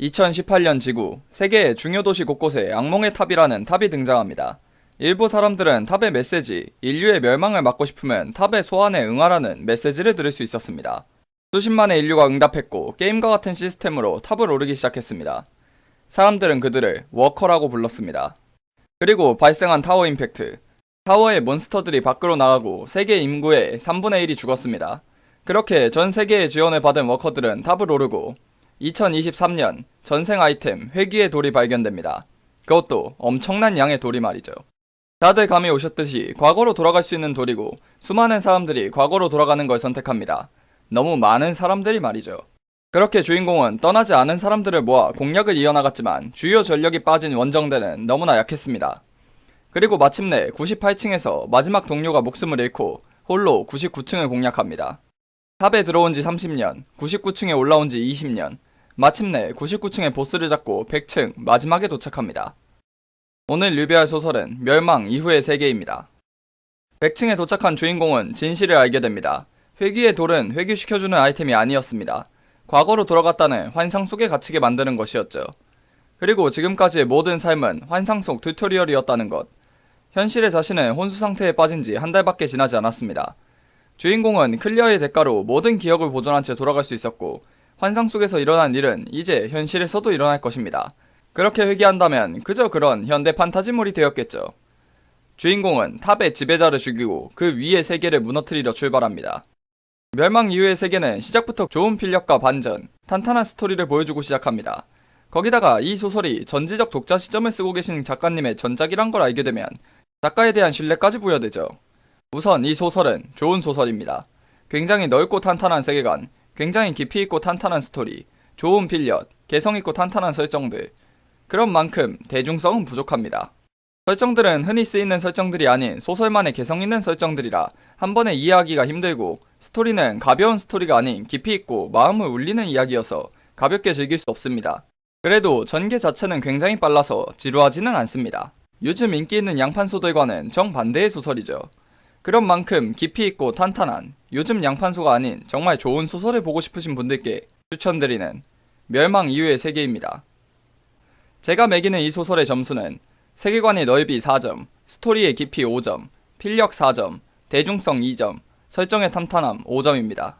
2018년 지구, 세계의 중요 도시 곳곳에 악몽의 탑이라는 탑이 등장합니다. 일부 사람들은 탑의 메시지, 인류의 멸망을 막고 싶으면 탑의 소환에 응하라는 메시지를 들을 수 있었습니다. 수십만의 인류가 응답했고 게임과 같은 시스템으로 탑을 오르기 시작했습니다. 사람들은 그들을 워커라고 불렀습니다. 그리고 발생한 타워 임팩트. 타워의 몬스터들이 밖으로 나가고 세계 인구의 3분의 1이 죽었습니다. 그렇게 전 세계의 지원을 받은 워커들은 탑을 오르고 2023년 전생 아이템 회귀의 돌이 발견됩니다. 그것도 엄청난 양의 돌이 말이죠. 다들 감이 오셨듯이 과거로 돌아갈 수 있는 돌이고 수많은 사람들이 과거로 돌아가는 걸 선택합니다. 너무 많은 사람들이 말이죠. 그렇게 주인공은 떠나지 않은 사람들을 모아 공략을 이어나갔지만 주요 전력이 빠진 원정대는 너무나 약했습니다. 그리고 마침내 98층에서 마지막 동료가 목숨을 잃고 홀로 99층을 공략합니다. 탑에 들어온 지 30년, 99층에 올라온 지 20년, 마침내 99층의 보스를 잡고 100층 마지막에 도착합니다. 오늘 리뷰할 소설은 멸망 이후의 세계입니다. 100층에 도착한 주인공은 진실을 알게 됩니다. 회귀의 돌은 회귀시켜주는 아이템이 아니었습니다. 과거로 돌아갔다는 환상 속에 갇히게 만드는 것이었죠. 그리고 지금까지의 모든 삶은 환상 속 튜토리얼이었다는 것. 현실의 자신은 혼수 상태에 빠진 지 한 달밖에 지나지 않았습니다. 주인공은 클리어의 대가로 모든 기억을 보존한 채 돌아갈 수 있었고, 환상 속에서 일어난 일은 이제 현실에서도 일어날 것입니다. 그렇게 회귀한다면 그저 그런 현대 판타지물이 되었겠죠. 주인공은 탑의 지배자를 죽이고 그 위의 세계를 무너뜨리려 출발합니다. 멸망 이후의 세계는 시작부터 좋은 필력과 반전, 탄탄한 스토리를 보여주고 시작합니다. 거기다가 이 소설이 전지적 독자 시점을 쓰고 계신 작가님의 전작이란 걸 알게 되면 작가에 대한 신뢰까지 부여되죠. 우선 이 소설은 좋은 소설입니다. 굉장히 넓고 탄탄한 세계관, 굉장히 깊이 있고 탄탄한 스토리, 좋은 필력, 개성 있고 탄탄한 설정들. 그런 만큼 대중성은 부족합니다. 설정들은 흔히 쓰이는 설정들이 아닌 소설만의 개성 있는 설정들이라 한 번에 이해하기가 힘들고 스토리는 가벼운 스토리가 아닌 깊이 있고 마음을 울리는 이야기여서 가볍게 즐길 수 없습니다. 그래도 전개 자체는 굉장히 빨라서 지루하지는 않습니다. 요즘 인기 있는 양판소들과는 정반대의 소설이죠. 그런 만큼 깊이 있고 탄탄한 요즘 양판소가 아닌 정말 좋은 소설을 보고 싶으신 분들께 추천드리는 멸망 이후의 세계입니다. 제가 매기는 이 소설의 점수는 세계관의 넓이 4점, 스토리의 깊이 5점, 필력 4점, 대중성 2점, 설정의 탄탄함 5점입니다.